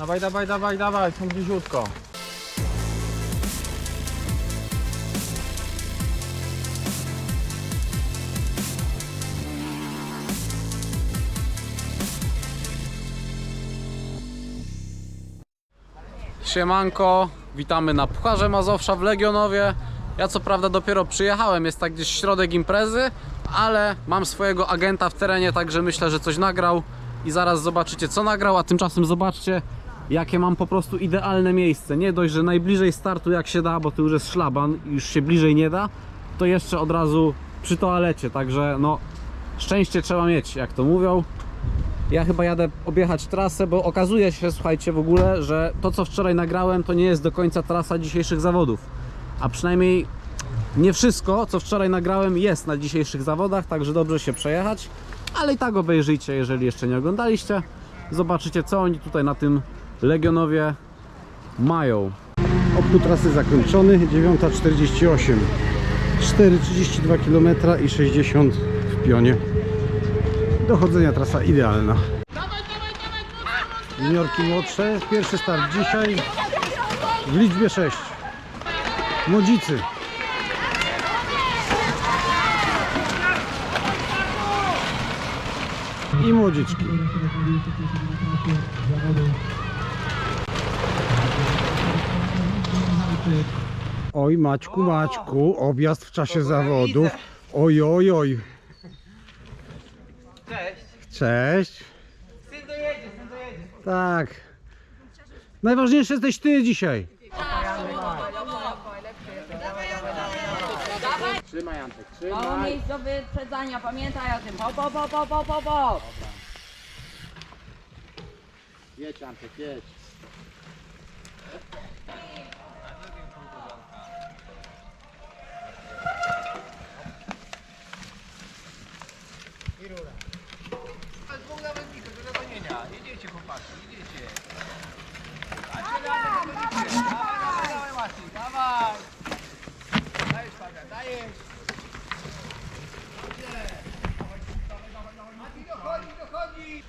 Dawaj, dawaj, dawaj, dawaj, są bliziutko. Siemanko, witamy na Pucharze Mazowsza w Legionowie. Ja co prawda dopiero przyjechałem, jest tak gdzieś środek imprezy, ale mam swojego agenta w terenie, także myślę, że coś nagrał i zaraz zobaczycie co nagrał, a tymczasem zobaczcie jakie mam po prostu idealne miejsce. Nie dość, że najbliżej startu jak się da, bo to już jest szlaban, już się bliżej nie da, to jeszcze od razu przy toalecie, także no szczęście trzeba mieć, jak to mówią. Ja chyba jadę objechać trasę, bo okazuje się, słuchajcie, w ogóle, że to co wczoraj nagrałem, to nie jest do końca trasa dzisiejszych zawodów. A przynajmniej nie wszystko, co wczoraj nagrałem, jest na dzisiejszych zawodach, także dobrze się przejechać. Ale i tak obejrzyjcie, jeżeli jeszcze nie oglądaliście. Zobaczycie, co oni tutaj na tym Legionowie mają. Obchód trasy zakończony, 9.48 4,32 km i 60 w pionie Dochodzenia trasa idealna Juniorki młodsze, pierwszy start dzisiaj w liczbie 6 Młodzicy i młodziczki Oj Maćku, Maćku, objazd w czasie zawodów. Oj, oj, oj. Cześć. Cześć. Syn dojedzie, syn dojedzie. Tak. Najważniejszy jesteś ty dzisiaj. Trzymaj Antek, Mało miejsc do wyprzedzania, pamiętaj o tym. Hop, hop, hop, hop, hop, hop, hop. Jedź Antek, jedź. Jedziecie chłopaki, jedziecie. Dajcie radę, dogonicie. Dawaj, dawaj, dawaj Maciej, dawaj. Dajesz Fabian, dajesz. Dobrze. Dawaj, dawaj, dawaj, dawaj. Maciej dochodzi, dochodzi.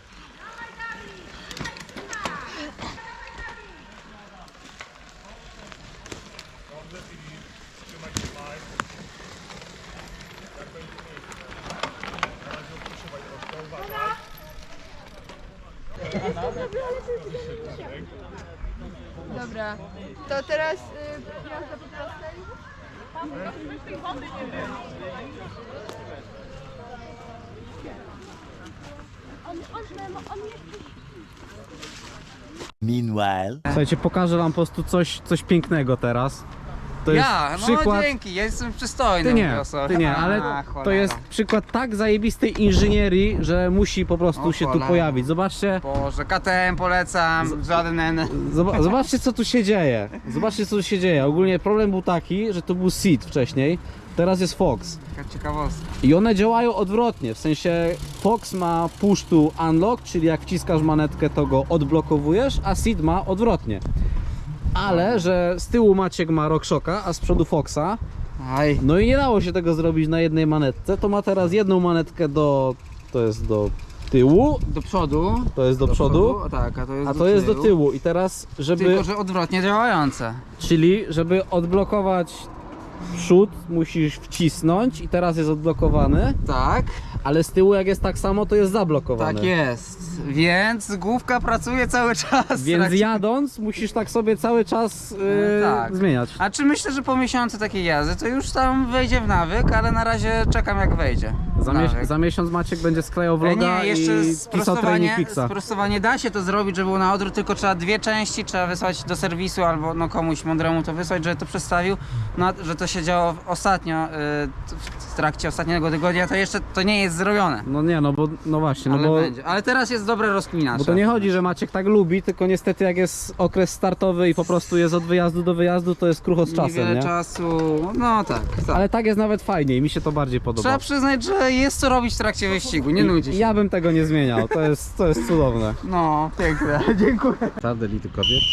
Dobra, to teraz y, jazda po prostej. Meanwhile. Słuchajcie, pokażę wam po prostu coś, coś pięknego teraz. To Ja, jest no przykład... dzięki, ja jestem przystojny. Ty nie, ty nie, ale A, to jest przykład tak zajebistej inżynierii, że musi po prostu O się tu pojawić. Zobaczcie, Boże, KTM polecam, żaden N. zoba- zobaczcie co tu się dzieje. Zobaczcie co tu się dzieje. Ogólnie problem był taki, że to był Seed wcześniej, teraz jest Fox. Taka ciekawostka. I one działają odwrotnie, w sensie Fox ma push to unlock, czyli jak wciskasz manetkę to go odblokowujesz, a Seed ma odwrotnie. Ale, że z tyłu Maciek ma RockShocka, a z przodu Foxa, Aj. no i nie dało się tego zrobić na jednej manetce, to ma teraz jedną manetkę do, to jest do tyłu, Do przodu. to jest do, przodu, Tak, a to jest a do to jest do tyłu. tyłu. I teraz, żeby, Tylko, że odwrotnie działające. czyli żeby odblokować przód musisz wcisnąć i teraz jest odblokowany, Tak, ale z tyłu jak jest tak samo to jest zablokowane. tak jest. Więc główka pracuje cały czas. Więc jadąc musisz tak sobie cały czas yy, tak. zmieniać. A czy myślę, że po miesiącu takiej jazdy to już tam wejdzie w nawyk, ale na razie czekam jak wejdzie. Za, mies- nawyk. za miesiąc Maciek będzie sklejał E, vloga nie, jeszcze i pisał trening sprostowanie, fixa. sprostowanie da się to zrobić, żeby było na odwrót, tylko trzeba dwie części, trzeba wysłać do serwisu albo no komuś mądremu to wysłać, żeby to przedstawił, no, że to się działo ostatnio, y, w trakcie ostatniego tygodnia, to jeszcze to nie jest zrobione. No nie, no bo no właśnie, no ale bo, będzie. Ale teraz jest dobre rozkminacz. bo to nie chodzi, że Maciek tak lubi, tylko niestety jak jest okres startowy i po prostu jest od wyjazdu do wyjazdu, to jest krucho z czasem, Niewiele nie? czasu, no tak, tak. Ale tak jest nawet fajniej, mi się to bardziej podoba. Trzeba przyznać, że jest co robić w trakcie wyścigu, nie nudzi się. Ja bym tego nie zmieniał, to jest, to jest cudowne. No, piękne, dziękuję. Start elity kobiet.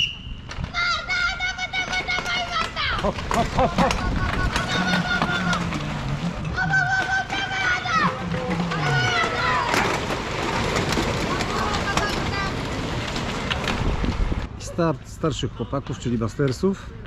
start starszych chłopaków, czyli Bastersów.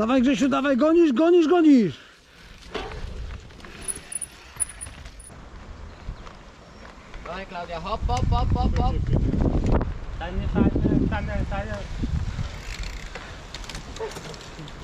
Dawaj Grzesiu, dawaj, gonisz, gonisz, gonisz! Dawaj Klaudia, hop, hop, hop, hop, hop. To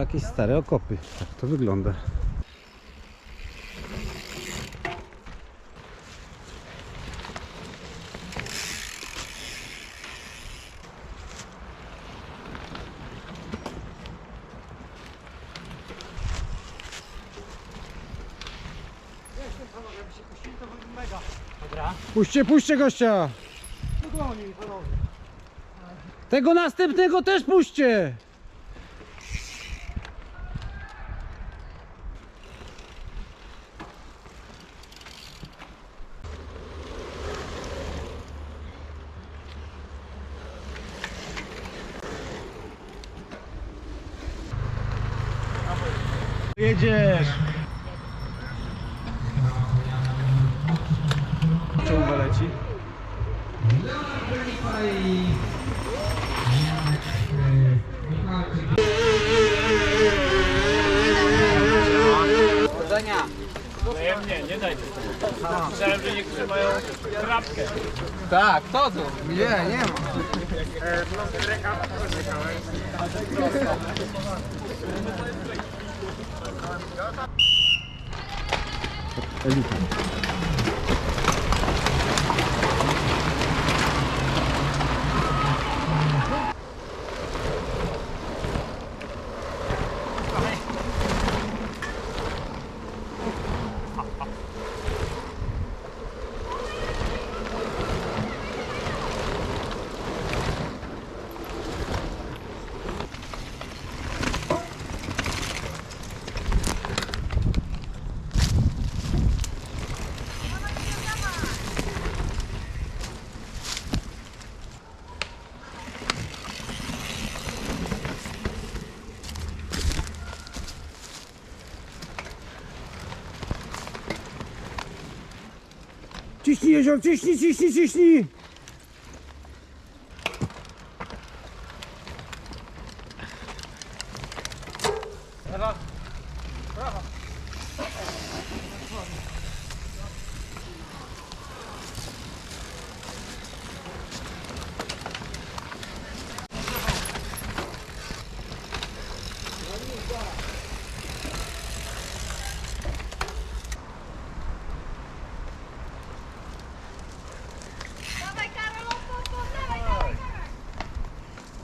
jakieś stare okopy. Tak to wygląda. Puśćcie, puśćcie gościa! Tego następnego też puśćcie! Myślałem, że niektórzy mają krapkę. Tak, to tu? Nie, nie ma. Elita. Ciśnij jezior, ciśnij, ciśnij, ciśnij!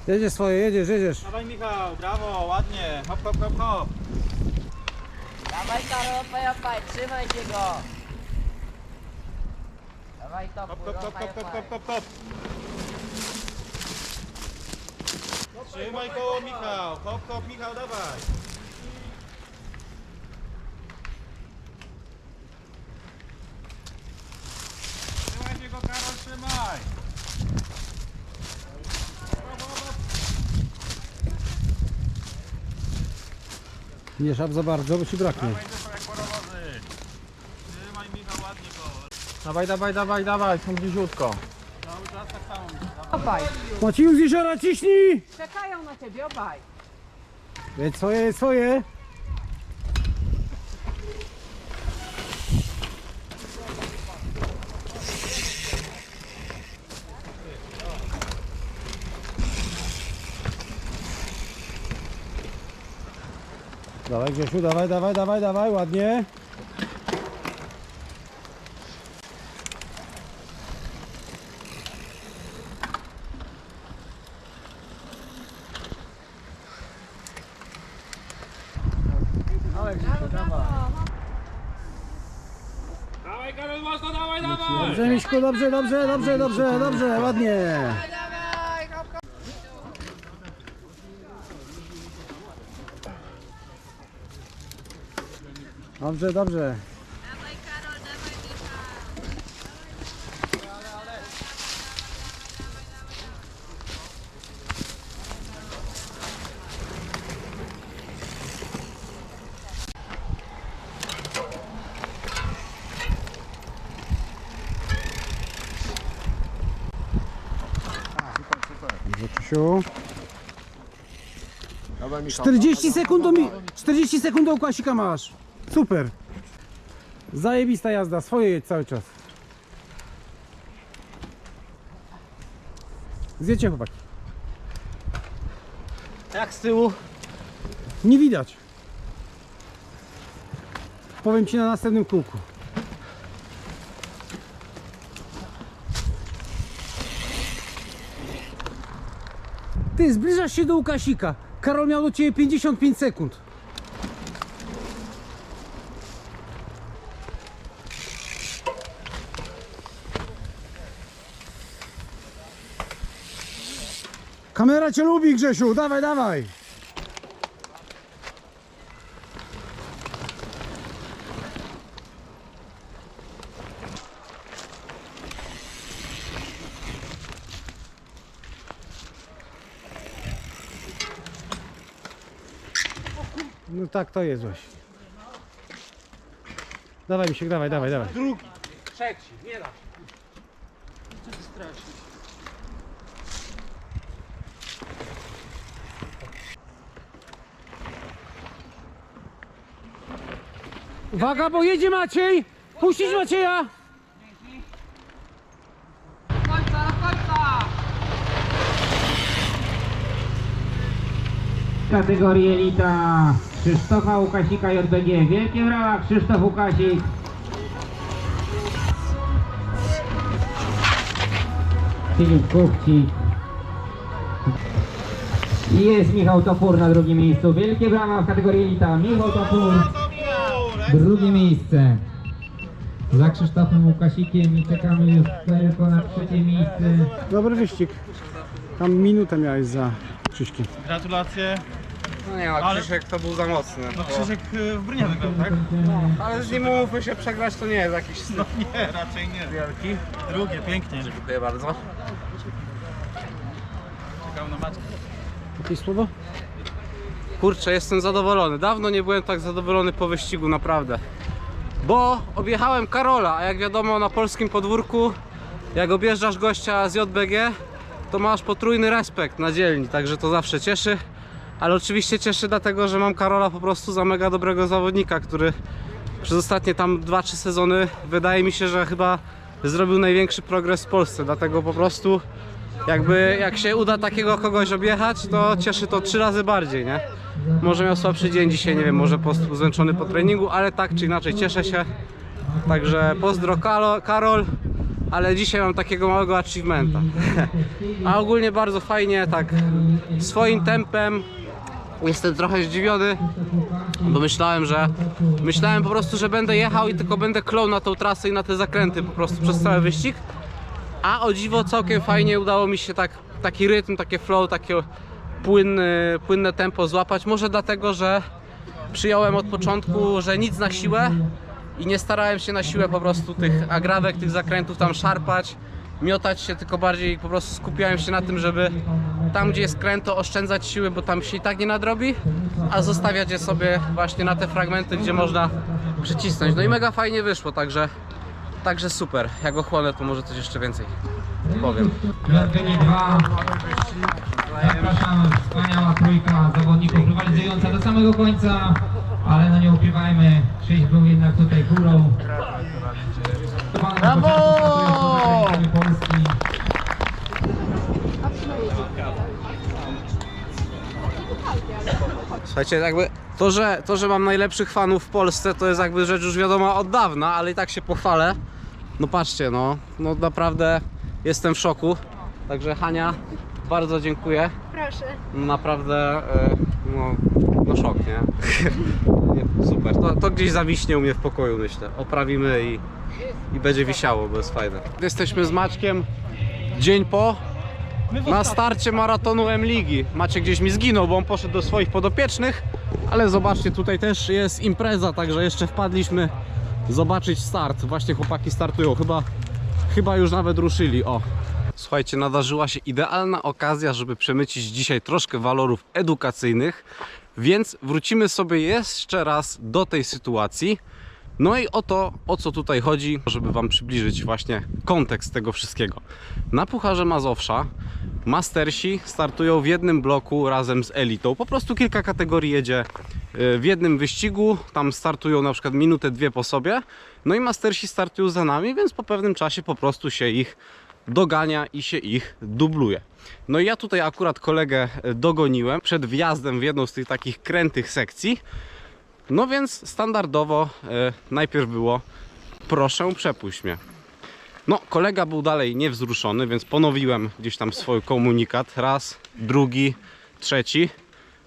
Jedziesz swoje, jedziesz, jedziesz. Dawaj Michał, brawo, ładnie. Hop, hop, hop, hop. Dawaj Karol, opaj, opaj, trzymaj się go. Dawaj Hop, topu, hop, hop, hop, hop, opaj. hop, hop, hop. Trzymaj koło Michał, hop hop Michał, dawaj. Trzymaj się go Karol, trzymaj. Nie szab za bardzo, bo ci braknie. Trzymaj Michał ładnie go. Dawaj, dawaj, dawaj, dawaj, są bliziutko. Obaj. Maciej z jeziora ciśnij! Czekają na ciebie, obaj. Jedź swoje, swoje. Dawaj Grzesiu, dawaj, dawaj, dawaj, dawaj, ładnie. Dawaj Karol, mocno, dawaj, dawaj! Dobrze Miśku, dobrze, dobrze, dobrze, dobrze, dobrze, ładnie. Dobrze, dobrze. Krzysiu. 40 sekund do mi... 40 sekund do Łukasika masz. Super. Zajebista jazda, swoje jedź cały czas. Zjedźcie chłopaki. Jak z tyłu? Nie widać. Powiem ci na następnym kółku. Ty zbliżasz się do Łukasika. Karol miał do ciebie 55 sekund. Kamera cię lubi, Grzesiu. Dawaj, dawaj. No tak to jest właśnie. Dawaj mi się, dawaj, dawaj, dawaj. Trzeci, nie da się. Uwaga, bo jedzie Maciej! Puścić Macieja! kategorii Elita Krzysztofa Łukasika JBG. Wielkie brawa Krzysztof Łukasik. Filip Kuchcik. I Jest Michał Topór na drugim miejscu. Wielkie brawa w kategorii Elita. Michał Topór, drugie miejsce. Za Krzysztofem Łukasikiem i czekamy już tylko na trzecie miejsce. Dobry wyścig. Tam minutę miałeś za Krzyśkiem. Gratulacje. No nie, no Krzysiek to był za mocny. No Krzysiek y, w Brnie wygrał, tak? Ale z nim umówmy się, przegrać to nie jest jakiś No nie, raczej nie. wielki. Drugie, pięknie. Dziękuję bardzo. Czekam na Maćka. Jakieś słowo? Kurczę, jestem zadowolony. Dawno nie byłem tak zadowolony po wyścigu, naprawdę. Bo objechałem Karola, a jak wiadomo na polskim podwórku, jak objeżdżasz gościa z JBG, to masz potrójny respekt na dzielni, także to zawsze cieszy. Ale oczywiście cieszy dlatego, że mam Karola po prostu za mega dobrego zawodnika, który przez ostatnie tam 2-3 sezony wydaje mi się, że chyba zrobił największy progres w Polsce. Dlatego po prostu jakby jak się uda takiego kogoś objechać, to cieszy to trzy razy bardziej, nie? Może miał słabszy dzień dzisiaj, nie wiem, może po prostu zmęczony po treningu, ale tak czy inaczej cieszę się. Także pozdro Karol, ale dzisiaj mam takiego małego achievementa. A ogólnie bardzo fajnie, tak swoim tempem. Jestem trochę zdziwiony, bo myślałem, że myślałem po prostu, że będę jechał i tylko będę klął na tą trasę i na te zakręty po prostu przez cały wyścig. A o dziwo całkiem fajnie udało mi się tak, taki rytm, takie flow, takie płynny, płynne tempo złapać. Może dlatego, że przyjąłem od początku, że nic na siłę i nie starałem się na siłę po prostu tych agrawek, tych zakrętów tam szarpać, miotać się, tylko bardziej po prostu skupiałem się na tym, żeby tam gdzie jest kręt to oszczędzać siły, bo tam się i tak nie nadrobi, a zostawiać je sobie właśnie na te fragmenty, gdzie można przycisnąć. No i mega fajnie wyszło, także, także super. Jak ochłonę to może coś jeszcze więcej powiem. Piątkę 2. Zapraszam, wspaniała trójka zawodników rywalizująca do samego końca, ale no nie ukrywajmy, Krzyś był jednak tutaj górą. Brawo! Polski. Słuchajcie, jakby to że, to, że mam najlepszych fanów w Polsce, to jest jakby rzecz już wiadoma od dawna, ale i tak się pochwalę. No patrzcie, no, no naprawdę jestem w szoku. Także Hania, bardzo dziękuję. Proszę. Naprawdę, e, no, no szok, nie? super, to, to gdzieś zawiśnie u mnie w pokoju, myślę. Oprawimy i, i będzie wisiało, bo jest fajne. Jesteśmy z Maćkiem dzień po na starcie maratonu M-Ligi. Maciek gdzieś mi zginął, bo on poszedł do swoich podopiecznych, ale zobaczcie, tutaj też jest impreza, także jeszcze wpadliśmy zobaczyć start. Właśnie chłopaki startują, chyba, chyba już nawet ruszyli, o. Słuchajcie, nadarzyła się idealna okazja, żeby przemycić dzisiaj troszkę walorów edukacyjnych, więc wrócimy sobie jeszcze raz do tej sytuacji. No i o to, o co tutaj chodzi, żeby Wam przybliżyć właśnie kontekst tego wszystkiego. Na Pucharze Mazowsza Mastersi startują w jednym bloku razem z elitą. Po prostu kilka kategorii jedzie y, w jednym wyścigu. Tam startują na przykład minutę, dwie po sobie. No i Mastersi startują za nami, więc po pewnym czasie po prostu się ich dogania i się ich dubluje. No i ja tutaj akurat kolegę y, dogoniłem przed wjazdem w jedną z tych takich krętych sekcji. No więc standardowo e, najpierw było proszę przepuść mnie. No kolega był dalej niewzruszony, więc ponowiłem gdzieś tam swój komunikat. Raz, drugi, trzeci.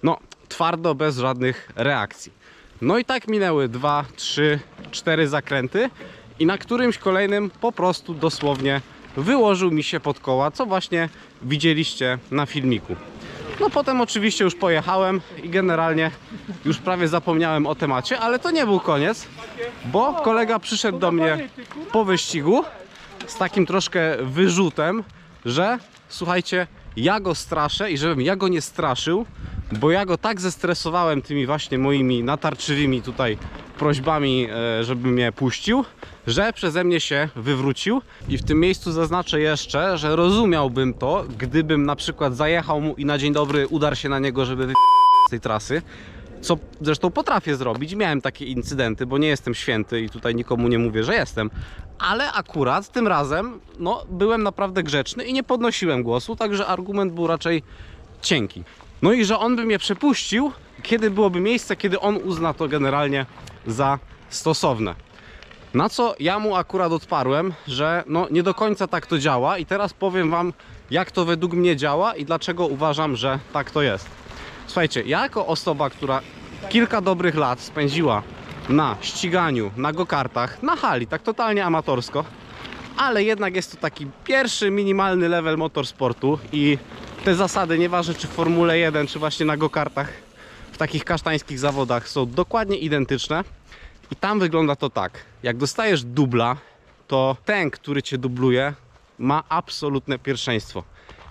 No twardo, bez żadnych reakcji. No i tak minęły dwa, trzy, cztery zakręty i na którymś kolejnym po prostu dosłownie wyłożył mi się pod koła, co właśnie widzieliście na filmiku. No potem oczywiście już pojechałem i generalnie już prawie zapomniałem o temacie, ale to nie był koniec, bo kolega przyszedł do mnie po wyścigu z takim troszkę wyrzutem, że słuchajcie, ja go straszę i żebym ja go nie straszył, bo ja go tak zestresowałem tymi właśnie moimi natarczywymi tutaj prośbami, e, żeby mnie puścił, że przeze mnie się wywrócił. I w tym miejscu zaznaczę jeszcze, że rozumiałbym to, gdybym na przykład zajechał mu i na dzień dobry udarł się na niego, żeby wy... z tej trasy. Co zresztą potrafię zrobić. Miałem takie incydenty, bo nie jestem święty i tutaj nikomu nie mówię, że jestem. Ale akurat tym razem no, byłem naprawdę grzeczny i nie podnosiłem głosu, także argument był raczej cienki. No i że on by mnie przepuścił, kiedy byłoby miejsce, kiedy on uzna to generalnie za stosowne. Na co ja mu akurat odparłem, że no nie do końca tak to działa i teraz powiem wam jak to według mnie działa i dlaczego uważam, że tak to jest. Słuchajcie, ja jako osoba, która kilka dobrych lat spędziła na ściganiu, na go-kartach, na hali, tak totalnie amatorsko, ale jednak jest to taki pierwszy minimalny level motorsportu i te zasady, nieważne czy w Formule 1, czy właśnie na go-kartach, w takich kasztańskich zawodach są dokładnie identyczne. I tam wygląda to tak. Jak dostajesz dubla, to ten, który cię dubluje, ma absolutne pierwszeństwo.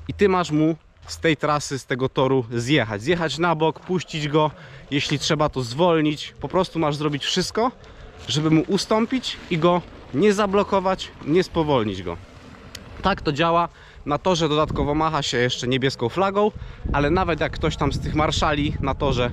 I ty masz mu z tej trasy, z tego toru zjechać. Zjechać na bok, puścić go, jeśli trzeba to zwolnić. Po prostu masz zrobić wszystko, żeby mu ustąpić i go nie zablokować, nie spowolnić go. Tak to działa. Na torze dodatkowo macha się jeszcze niebieską flagą, ale nawet jak ktoś tam z tych marszali na torze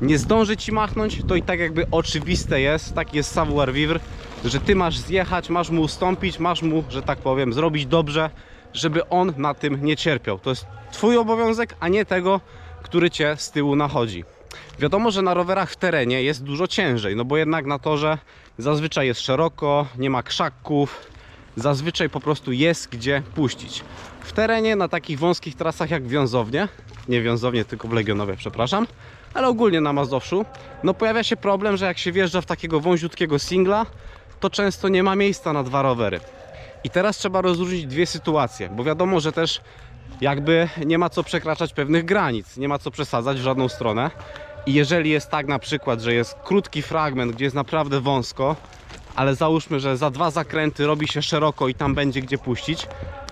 nie zdąży ci machnąć, to i tak jakby oczywiste jest, taki jest savoir vivre, że ty masz zjechać, masz mu ustąpić, masz mu, że tak powiem, zrobić dobrze, żeby on na tym nie cierpiał. To jest twój obowiązek, a nie tego, który cię z tyłu nachodzi. Wiadomo, że na rowerach w terenie jest dużo ciężej, no bo jednak na torze zazwyczaj jest szeroko, nie ma krzaków, zazwyczaj po prostu jest gdzie puścić. W terenie, na takich wąskich trasach jak wiązownie, nie wiązownie, tylko w Legionowie, przepraszam, ale ogólnie na Mazowszu, no pojawia się problem, że jak się wjeżdża w takiego wąziutkiego singla, to często nie ma miejsca na dwa rowery. I teraz trzeba rozróżnić dwie sytuacje, bo wiadomo, że też jakby nie ma co przekraczać pewnych granic, nie ma co przesadzać w żadną stronę. I jeżeli jest tak na przykład, że jest krótki fragment, gdzie jest naprawdę wąsko, ale załóżmy, że za dwa zakręty robi się szeroko i tam będzie gdzie puścić,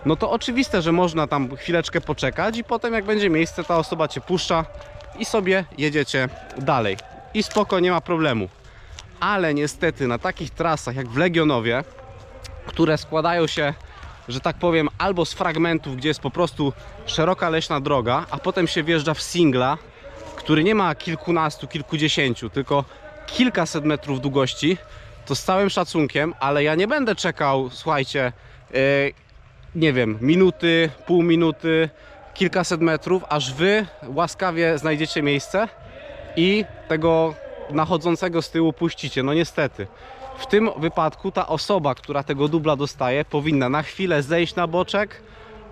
no to oczywiste, że można tam chwileczkę poczekać i potem jak będzie miejsce, ta osoba cię puszcza i sobie jedziecie dalej. I spoko, nie ma problemu. Ale niestety na takich trasach jak w Legionowie, które składają się, że tak powiem, albo z fragmentów, gdzie jest po prostu szeroka leśna droga, a potem się wjeżdża w singla, który nie ma kilkunastu, kilkudziesięciu, tylko kilkaset metrów długości, to z całym szacunkiem, ale ja nie będę czekał, słuchajcie, yy, nie wiem, minuty, pół minuty, kilkaset metrów, aż wy łaskawie znajdziecie miejsce i tego nachodzącego z tyłu puścicie. No niestety. W tym wypadku ta osoba, która tego dubla dostaje, powinna na chwilę zejść na boczek,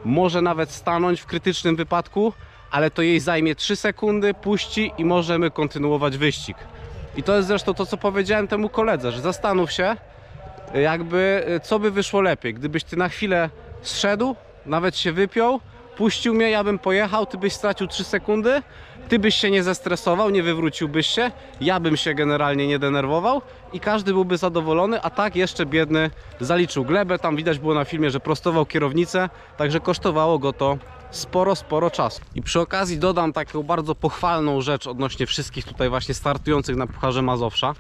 może nawet stanąć w krytycznym wypadku, ale to jej zajmie 3 sekundy, puści i możemy kontynuować wyścig. I to jest zresztą to, co powiedziałem temu koledze, że zastanów się, jakby y, co by wyszło lepiej. Gdybyś ty na chwilę zszedł, nawet się wypiął, puścił mnie, ja bym pojechał, ty byś stracił 3 sekundy, ty byś się nie zestresował, nie wywróciłbyś się, ja bym się generalnie nie denerwował i każdy byłby zadowolony, a tak jeszcze biedny zaliczył glebę, tam widać było na filmie, że prostował kierownicę, także kosztowało go to sporo, sporo czasu. I przy okazji dodam taką bardzo pochwalną rzecz odnośnie wszystkich tutaj właśnie startujących na Pucharze Mazowsza,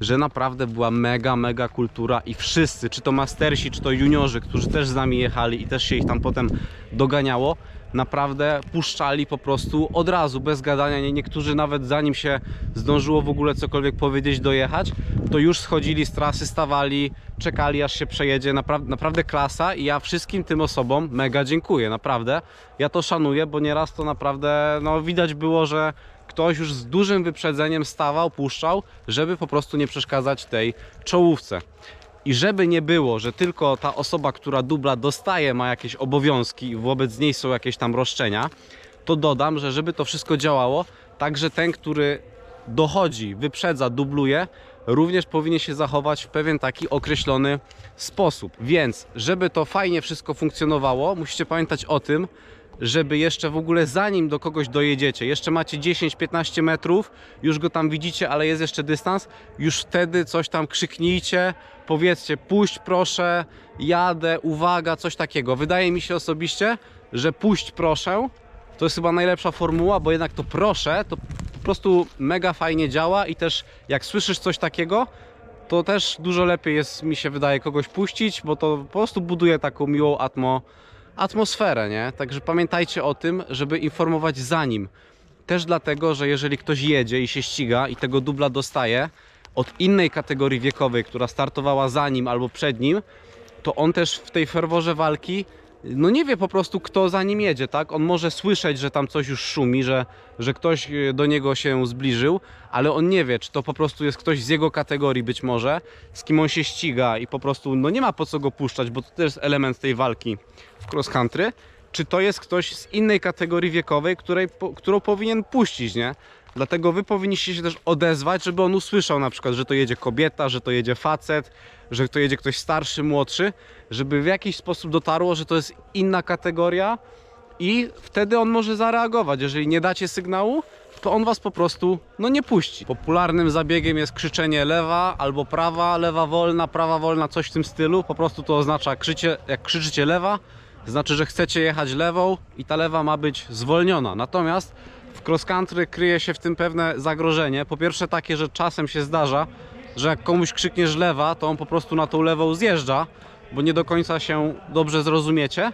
że naprawdę była mega, mega kultura i wszyscy, czy to mastersi, czy to juniorzy, którzy też z nami jechali i też się ich tam potem doganiało, naprawdę puszczali po prostu od razu, bez gadania. Nie- Niektórzy nawet zanim się zdążyło w ogóle cokolwiek powiedzieć, dojechać, to już schodzili z trasy, stawali, czekali aż się przejedzie. Naprawdę, klasa i ja wszystkim tym osobom mega dziękuję, naprawdę. Ja to szanuję, bo nieraz to naprawdę, no widać było, że ktoś już z dużym wyprzedzeniem stawał, puszczał, żeby po prostu nie przeszkadzać tej czołówce. I żeby nie było, że tylko ta osoba, która dubla dostaje, ma jakieś obowiązki i wobec niej są jakieś tam roszczenia, to dodam, że żeby to wszystko działało, także ten, który dochodzi, wyprzedza, dubluje, również powinien się zachować w pewien taki określony sposób. Więc, żeby to fajnie wszystko funkcjonowało, musicie pamiętać o tym, żeby jeszcze w ogóle zanim do kogoś dojedziecie, jeszcze macie 10-15 metrów, już go tam widzicie, ale jest jeszcze dystans, już wtedy coś tam krzyknijcie, powiedzcie puść proszę, jadę, uwaga, coś takiego. Wydaje mi się osobiście, że puść proszę to jest chyba najlepsza formuła, bo jednak to proszę, to po prostu mega fajnie działa i też jak słyszysz coś takiego, to też dużo lepiej jest, mi się wydaje, kogoś puścić, bo to po prostu buduje taką miłą atmo, atmosferę, nie? Także pamiętajcie o tym, żeby informować za nim. Też dlatego, że jeżeli ktoś jedzie i się ściga i tego dubla dostaje od innej kategorii wiekowej, która startowała za nim albo przed nim, to on też w tej ferworze walki no nie wie po prostu kto za nim jedzie, tak? On może słyszeć, że tam coś już szumi, że, że ktoś e, do niego się zbliżył, ale on nie wie, czy to po prostu jest ktoś z jego kategorii być może, z kim on się ściga i po prostu no nie ma po co go puszczać, bo to też jest element tej walki w cross country, czy to jest ktoś z innej kategorii wiekowej, której, po, którą powinien puścić, nie? Dlatego wy powinniście się też odezwać, żeby on usłyszał na przykład, że to jedzie kobieta, że to jedzie facet, że to jedzie ktoś starszy, młodszy, żeby w jakiś sposób dotarło, że to jest inna kategoria i wtedy on może zareagować. Jeżeli nie dacie sygnału, to on was po prostu no nie puści. Popularnym zabiegiem jest krzyczenie lewa albo prawa, lewa wolna, prawa wolna, coś w tym stylu. Po prostu to oznacza, krzycie, jak krzyczycie lewa, znaczy, że chcecie jechać lewą i ta lewa ma być zwolniona. Natomiast w cross country kryje się w tym pewne zagrożenie. Po pierwsze takie, że czasem się zdarza, że jak komuś krzykniesz lewa, to on po prostu na tą lewą zjeżdża, bo nie do końca się dobrze zrozumiecie.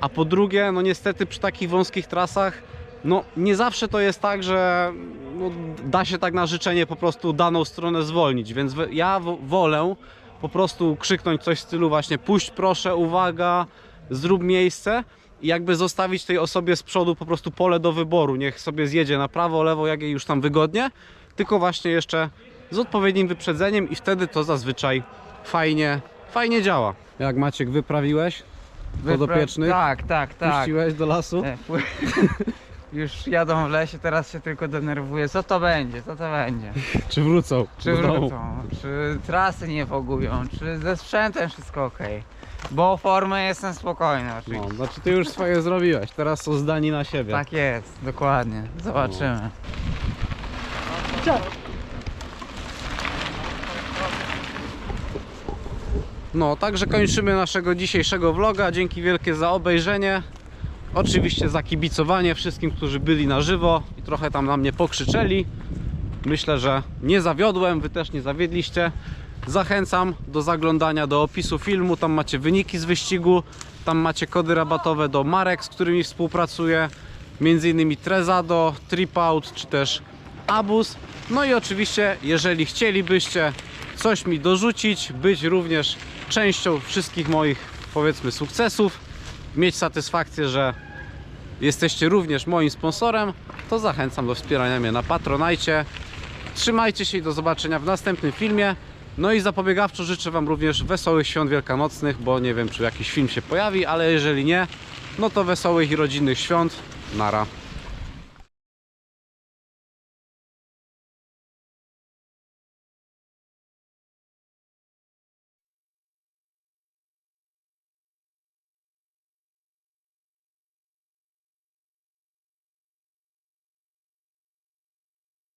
A po drugie, no niestety przy takich wąskich trasach, no nie zawsze to jest tak, że no, da się tak na życzenie po prostu daną stronę zwolnić, więc ja wo- wolę po prostu krzyknąć coś w stylu właśnie puść proszę, uwaga, zrób miejsce i jakby zostawić tej osobie z przodu po prostu pole do wyboru. Niech sobie zjedzie na prawo, lewo, jak jej już tam wygodnie, tylko właśnie jeszcze z odpowiednim wyprzedzeniem i wtedy to zazwyczaj fajnie, fajnie działa. Jak Maciek wyprawiłeś? Podopiecznych? Tak, tak, tak. Puściłeś do lasu? E, pu- Już jadą w lesie, teraz się tylko denerwuję. Co to będzie? Co to będzie? Czy wrócą? Czy wrócą? Czy trasy nie wogują? Czy ze sprzętem wszystko ok? Bo formę jestem spokojny oczywiście. No, znaczy ty już swoje zrobiłeś, teraz są zdani na siebie. Tak jest, dokładnie. Zobaczymy. No, także kończymy naszego dzisiejszego vloga. Dzięki wielkie za obejrzenie. Oczywiście za kibicowanie wszystkim, którzy byli na żywo i trochę tam na mnie pokrzyczeli. Myślę, że nie zawiodłem, wy też nie zawiedliście. Zachęcam do zaglądania do opisu filmu. Tam macie wyniki z wyścigu, tam macie kody rabatowe do marek, z którymi współpracuję. Innymi Trezado, Tripout czy też Abus. No i oczywiście, jeżeli chcielibyście coś mi dorzucić, być również częścią wszystkich moich powiedzmy sukcesów, mieć satysfakcję, że jesteście również moim sponsorem, to zachęcam do wspierania mnie na Patronajcie. Trzymajcie się i do zobaczenia w następnym filmie. No i zapobiegawczo życzę Wam również wesołych świąt wielkanocnych, bo nie wiem czy jakiś film się pojawi, ale jeżeli nie, no to wesołych i rodzinnych świąt. Nara.